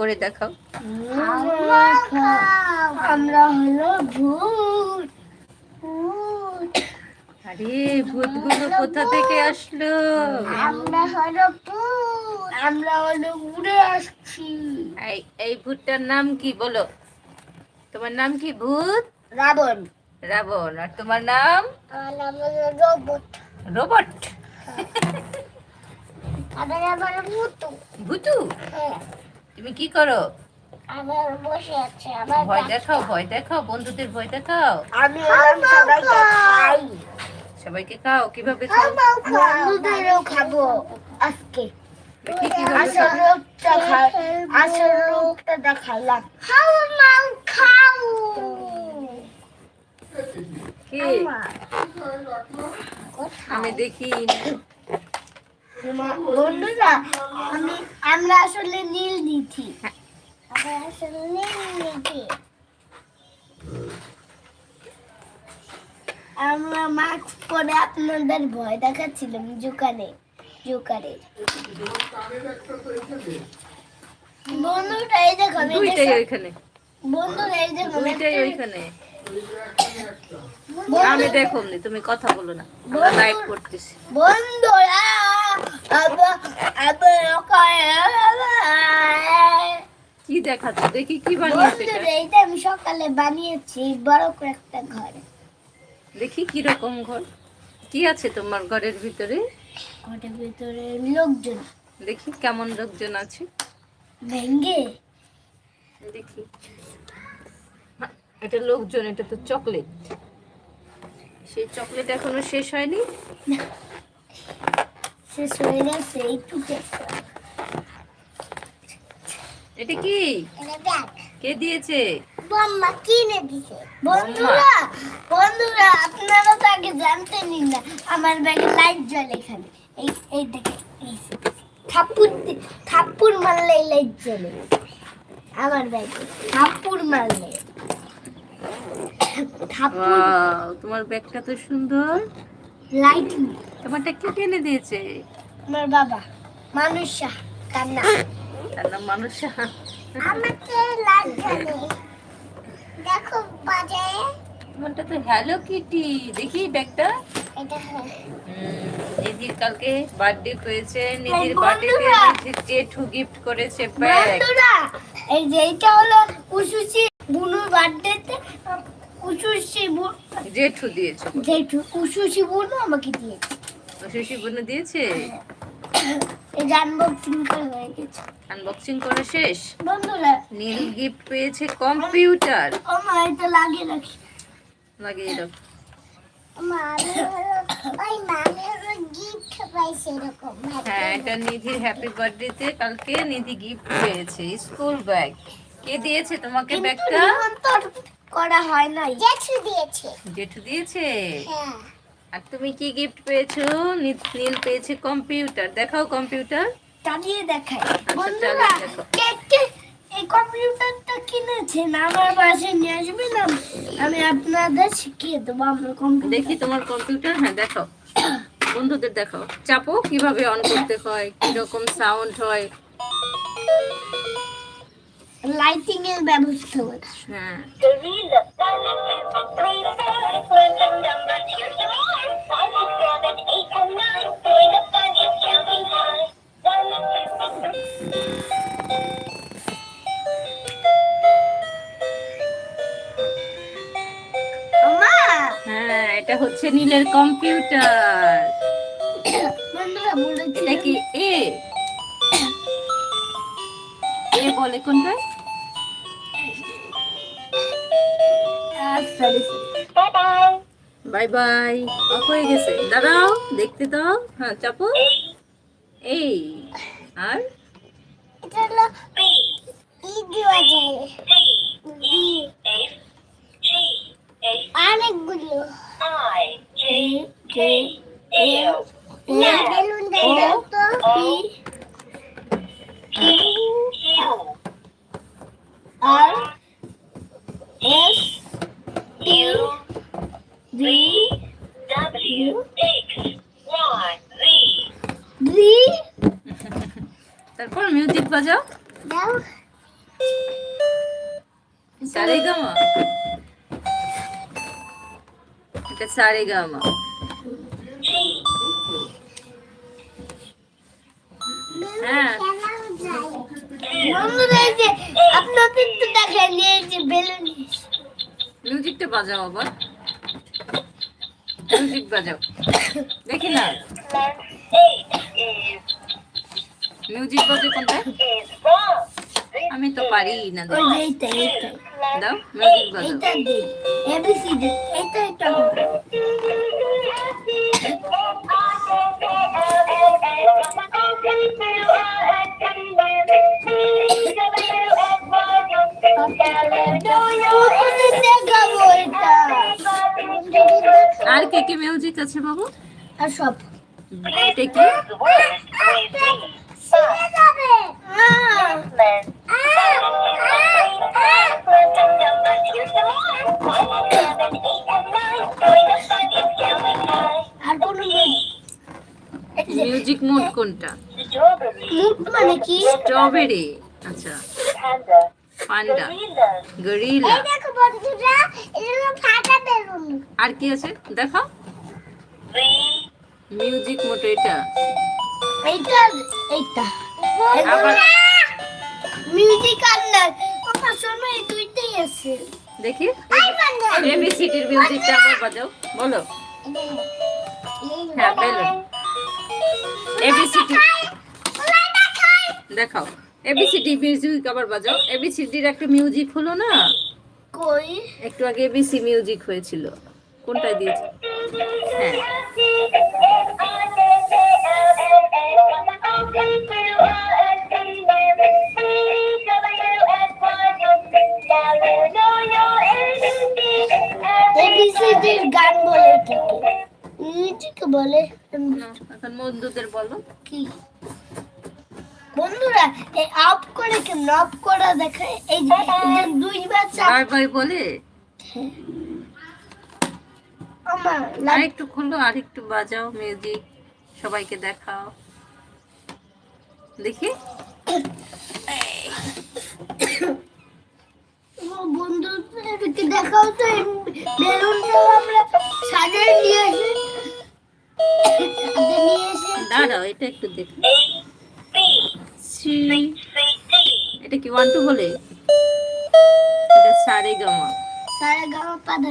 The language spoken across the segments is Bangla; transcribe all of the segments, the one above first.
করে দেখাও। আমরা হলো ভূত। ভূত আরে ভূতগুলো কোথা থেকে আসলো? আমরা হলো ভূত। আমরা হলো উড়ে আসছি। এই এই ভূতটার নাম কি বলো? তোমার নাম কি ভূত? রাবণ। রাবণ। আর তোমার নাম? নাম হলো রোবট। রোবট। আমার আবার ভূত। ভূতু? হ্যাঁ। তুমি কি করো? আমার বসে আছে আমার ভয় দেখাও ভয় দেখাও বন্ধুদের ভয় দেখাও। আমি হলাম সবাইকে খাই। সবাইকে খাও কীভাবে খাও? বন্ধুদেরও খাব আজকে। খাও? আমি দেখি বন্ধুরা আমি আমরা আসলে নীল নিচ্ছি আমরা আসলে নীল নিচ্ছি আমরা মাস্ক পরে আপনাদের ভয় দেখাচ্ছিলাম জোকানে জোকারে বন্ধুরা এই দেখো দুইটাই ওইখানে। বন্ধুরা এই দেখো আমি দুইটাই ওইখানে। আমি দেখো তুমি কথা বলো না। লাইভ করতেছি। বন্ধুরা কি দেখাচ্ছ? দেখি কি বানিয়েছে এটা। এইটা আমি সকালে বানিয়েছি বড় করে একটা ঘর। দেখি কি রকম ঘর। কি আছে তোমার ঘরের ভিতরে? ঘরের ভিতরে লোকজন। দেখি কেমন লোকজন আছে। ভেঙ্গে। দেখি। এটা লোকজন এটা তো চকলেট। সেই চকলেট এখনও শেষ হয়নি? শেষ হয়ে গেছে এইটুকু এটা কি? কে দিয়েছে? বাম্মা কিনে দিছে। বন্ধুরা বন্ধুরা আপনারা তো আগে জানতেনই না আমার ব্যাগে লাইট জ্বলে এখানে। এই এই দেখে থাপ্পুর থাপ্পুর মারলে লাইট জ্বলে। আমার ব্যাগে থাপ্পুর মারলে। থাপ্পুর তোমার ব্যাগটা তো সুন্দর। লাইট তোমারটা কে কিনে দিয়েছে? আমার বাবা মানুষা কান্না। তার নাম মানুষ আমাকে লাইট জ্বলে দেখো বাজায় তোমারটা তো হ্যালো কিটি দেখি ব্যাগটা। এটা নিধির কালকে বার্থডে হয়েছে। নিধির। নিধির জেঠু গিফট করেছে ব্যাগ এই যে এটা হলো উসুসি বুনুর বার্থডেতে জেঠু দিয়েছে যেটু উসুসি বুনু আমাকে দিয়েছে। শশী বোন দিয়েছে? এই আনবক্সিং করে হয়ে করা শেষ? বন্ধুরা নীল গিফট পেয়েছে কম্পিউটার এটা লাগিয়ে রাখি। লাগিয়ে দাও। ওই হলো গিফট হ্যাঁ এটা নিধির হ্যাপি বার্থডেতে কালকে নিধি গিফট পেয়েছে স্কুল ব্যাগ কে দিয়েছে? তোমাকে ব্যাগটা? করা হয় না জেঠু দিয়েছে। জেঠু দিয়েছে? হ্যাঁ। আর তুমি কি গিফট পেয়েছ? নীল- পেয়েছে কম্পিউটার। দেখাও কম্পিউটার। চালিয়ে দেখাই। আচ্ছা, বন্ধুরা দেখো। কে এই কম্পিউটারটা কিনেছেন আমার পাশে নিয়ে আসবেন আম- আমি আপনাদের শিখিয়ে দেবো আমার কম্পিউটার। দেখি তোমার কম্পিউটার? হ্যাঁ দেখো বন্ধুদের দেখাও। চাপো কীভাবে অন করতে হয় কীরকম সাউন্ড হয়। লাইটিং এর ব্যবস্থা হ্যাঁ। হ্যাঁ এটা হচ্ছে নীলের কম্পিউটার। এটা কি এ? এ বলে কোনটা? বাই বাই অফ হয়ে গেছে। দাঁড়াও দেখতে দাও। হ্যাঁ চাপো। এই। আর? অনেকগুলো। এ কে ভি তারপর মিউজিক বাজাও। দাও। সারে গামা এটা সারে গামা হ্যাঁ। বন্ধুরা আপনাদের তো দেখেন এই যে বেলুন মিউজিকটা বাজাও আবার। মিউজিক বাজাও। দেখি না। মিউজিক বাজে কোনটা আমি তো পারি না ওই দাও যে এইটা এইটা। দাও মিউজিক বাজাও। এইটা দিন আর কে কে মিউজিক আছে বাবু? আর সব। এটা কি? মিউজিক মোড কোনটা? মুখ মানে কি? স্ট্রবেরি। আচ্ছা। পান্ডা। গরিলা এই দেখো বন্ধুরা এটা ফাটা বেলুন আর কি আছে? দেখো মিউজিক মোটো এটা। এইটা এইটা। মিউজিক আর না আমার সময় এই দুইটাই আছে। দেখি। এবিসিডির মিউজিকটা আবার বাজাও। বলো। হ্যাঁ বেলুন এবিসিডি দেখাও। এবিসিডি মিউজিক আবার বাজাও। এবিসিডির একটা মিউজিক হলো না? কই? একটু আগে এবিসি মিউজিক হয়েছিল। কোনটা দিয়েছে? হ্যাঁ। এবিসিডির গান বলে বলে এখন বন্ধুদের বলো। কি? বন্ধুরা এই আপ করে কেমন? আপ করা দেখে এই বলে? আমার আর লাইক একটু খুলো আর একটু বাজাও মিউজিক সবাইকে দেখাও। দেখি। বন্ধুদেরকে দেখাও তো আমরা সাজিয়ে নিয়ে এসে দাঁড়াও এটা একটু দেখো। এটা কি ওয়ান টু বলে? এটা সারে গামা সারা গামা পাধা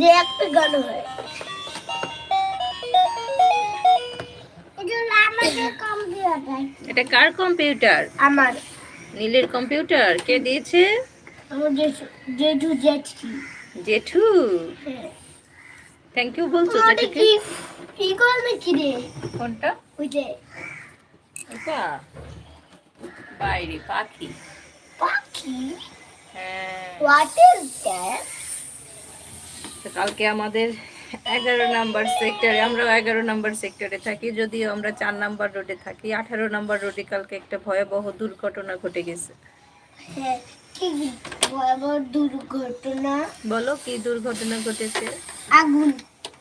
যে একটা গান হয়। এটা কার কম্পিউটার? আমার। নীলের কম্পিউটার। কে দিয়েছে? আমার জেঠু জেঠু জেঠি। থ্যাংক ইউ বলছো জেঠুকে কি কি করবে কি রে? কোনটা? ওই যে। এটা? বাইরে পাখি। পাখি? হ্যাঁ। হোয়াট ইজ দ্যাট তো কালকে আমাদের এগারো নাম্বার সেক্টরে আমরাও এগারো নাম্বার সেক্টরে থাকি যদিও আমরা চার নাম্বার রোডে থাকি। আঠারো নাম্বার রোডে কালকে একটা ভয়াবহ দুর্ঘটনা ঘটে গেছে। হ্যাঁ ভয়াবহ দুর্ঘটনা? বলো কি দুর্ঘটনা ঘটেছে? আগুন।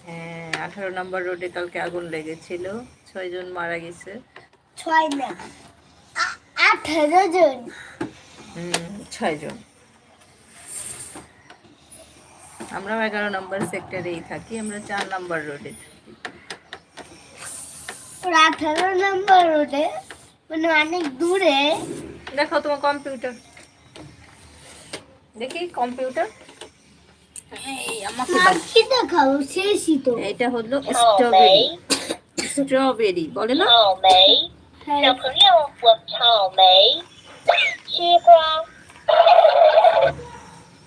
হ্যাঁ আঠারো নাম্বার রোডে কালকে আগুন লেগেছিল। ছয়জন মারা গেছে। ছয় না আঠারো জন। হুম ছয়জন আমরাও এগারো নম্বর সেক্টরেই থাকি আমরা চার নম্বর রোডে আঠারো নম্বর রোডে মানে অনেক দূরে। দেখো তোমার কম্পিউটার। দেখি কম্পিউটার। এটা হলো স্ট্রবেরি। স্ট্রবেরি বলে হ্যাঁ।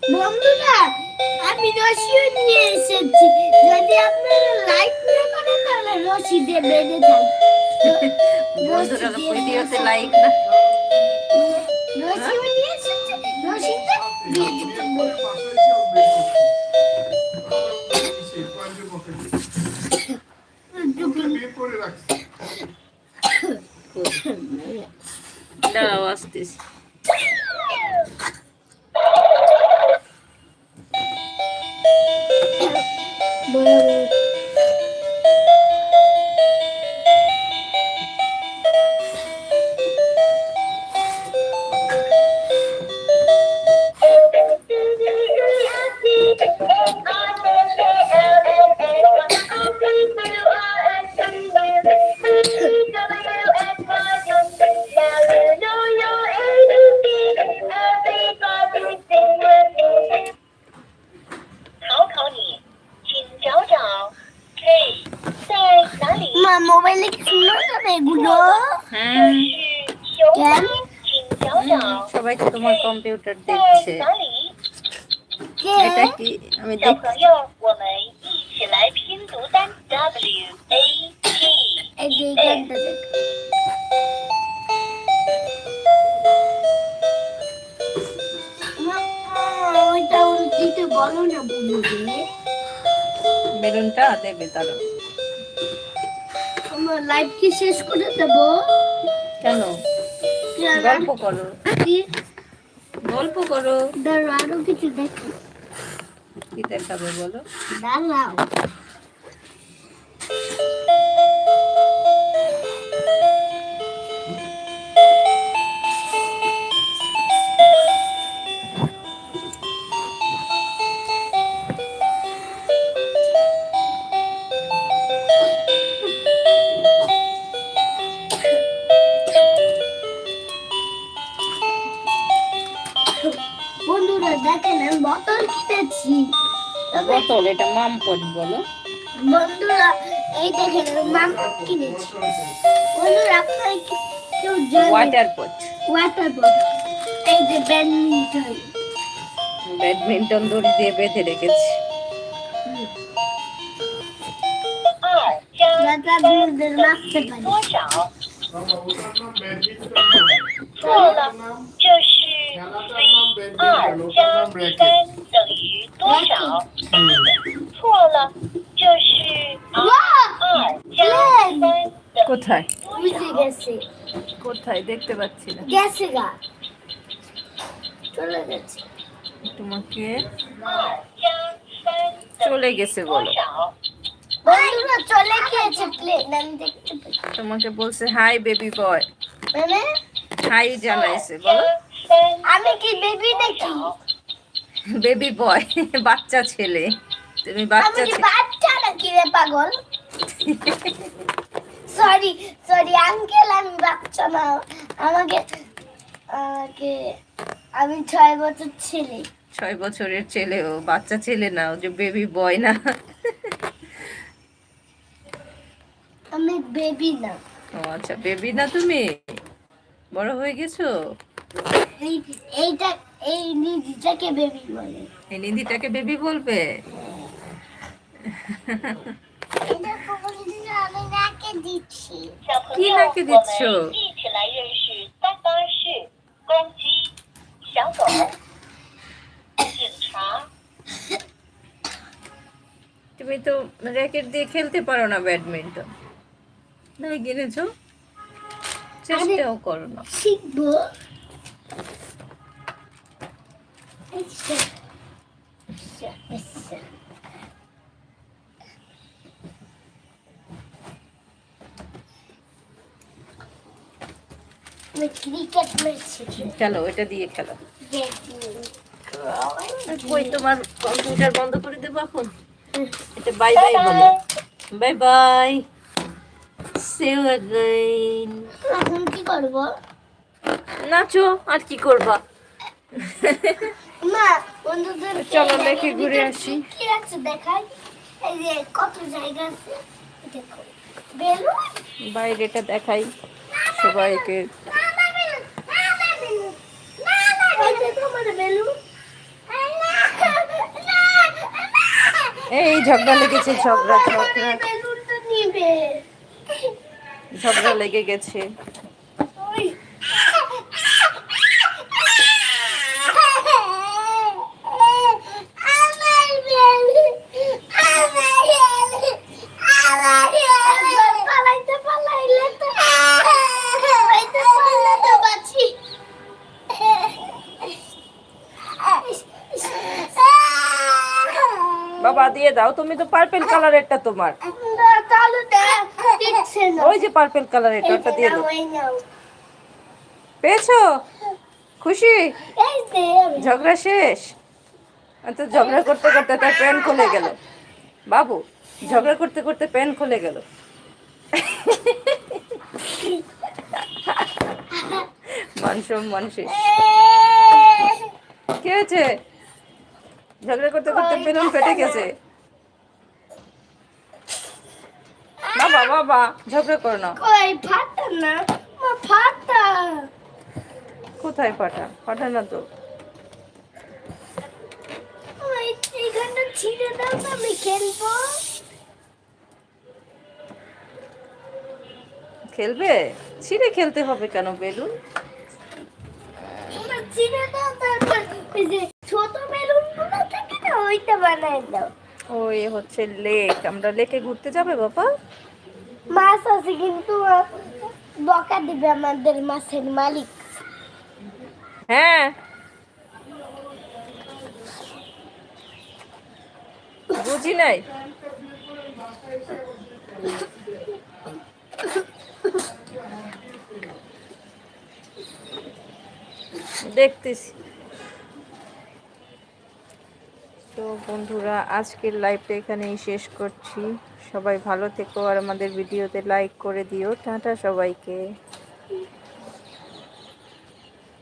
বন্ধুরা আমি রশিও নিয়ে এসেছি। যদি আপনারা লাইক না করেন তাহলে রশি দিয়ে বেঁধে যান। বন্ধুরা ভিডিওতে লাইক না। রশিও নিয়ে এসেছি? রশিটা দিয়ে দিতে বলব। আসতেছি। বড় বলো না বুবুকে বেলুনটা দেবে তারা আমার লাইভ কি শেষ করে দেবো? কেন? গল্প করো। কি? গল্প করো। দাঁড়াও আরও কিছু দেখো। কি তেল খাবে বলো বন্ধুরা এই দেখেন আমি মামা কিনেছি বন্ধুরা আপনারা কি কেউ জানেন ওয়াটার পট ওয়াটার বটল এই যে ব্যাডমিন্টন ব্যাডমিন্টন দড়ি দিয়ে বেঁধে রেখেছি 二加 যাতে আপনাদের মাপতে পারি 多少？错了，这是 C。二加三等于多少？错了， বুঝে গেছে। কোথায়? দেখতে পাচ্ছি না। গেছে গা। চলে গেছে। তোমাকে চলে গেছে বলো। বন্ধুরা চলে গিয়েছে প্লেন আমি দেখতে পাচ্ছি। তোমাকে বলছে হাই বেবি বয় মানে? হাই জানাইছে বলো। আমি কি বেবি নাকি? বেবি বয় বাচ্চা ছেলে। তুমি বাচ্চা ছেলে রে পাগল। সরি সরি আঙ্কেল আমি বাচ্চা না। আমাকে আমাকে আমি ছয় বছর ছেলে। ছয় বছরের ছেলে ও বাচ্চা ছেলে না ও যে বেবি বয় না। আমি বেবি না। ও আচ্ছা বেবি না তুমি? বড় হয়ে গেছো? এই এইটা এই নিজেটাকে বেবি বলে। এই নিধিটাকে বেবি বলবে এটা প্রতিদিন আমি নাকে দিচ্ছি 小朋你友，那个我得吃们一起来认识三八式、公鸡、小狗、警察。 তুমি তো র্যাকেট দিয়ে খেলতে পারো না ব্যাডমিন্টন না কিনেছো চেষ্টাও করো না শিখবো চলো ওইটা দিয়ে খেলো কই তোমার কম্পিউটার বন্ধ করে দেবো এখন এটা বাই বাই বলো বাই বাই সে অ্যাগেইন এখন কি করব নাচো আর কি করবা মা বন্ধুদের চলো, দেখে ঘুরে আসি। কি আছে দেখাই এই যে কত জায়গা আছে দেখো বেলুন বাইরেটা দেখাই সবাইকে এই ঝগড়া লেগেছে ঝগড়া ঝগড়া। ঝগড়া লেগে গেছে। দিয়ে দাও, তুমি তো পার্পেল কালারেরটা তোমার। ওই যে পার্পেল কালারেরটা ওটা দিয়ে দাও। পেয়েছ? খুশি? ঝগড়া শেষ? তো ঝগড়া করতে করতে তার প্যান খুলে গেল। বাবু, ঝগড়া করতে করতে প্যান খুলে গেল। মান সম্মান শেষ। কি হয়েছে? ঝগড়া করতে করতে বেলুন ফেটে গেছে। বাবা বাবা ঝগড়া করো না। কই ফাটা না মা ফাটা। কোথায় না তো। এইখানটা ছিঁড়ে দাও তো আমি খেলব। খেলবে? ছিঁড়ে খেলতে হবে কেন বেলুন? ছিঁড়ে দাও তারপর ছোট বেলুনগুলো থাকে না ওইটা বানাই দাও। ওই হচ্ছে লেক। আমরা লেকে ঘুরতে যাবে বাবা? মাছ আছে কিন্তু বকা দিবে আমাদের মাছের মালিক। হ্যাঁ। বুঝি নাই। দেখতেছি। তো বন্ধুরা, আজকের লাইভটা এখানেই শেষ করছি। সবাই ভালো থেকো আর আমাদের ভিডিওতে লাইক করে দিও। টাটা সবাইকে।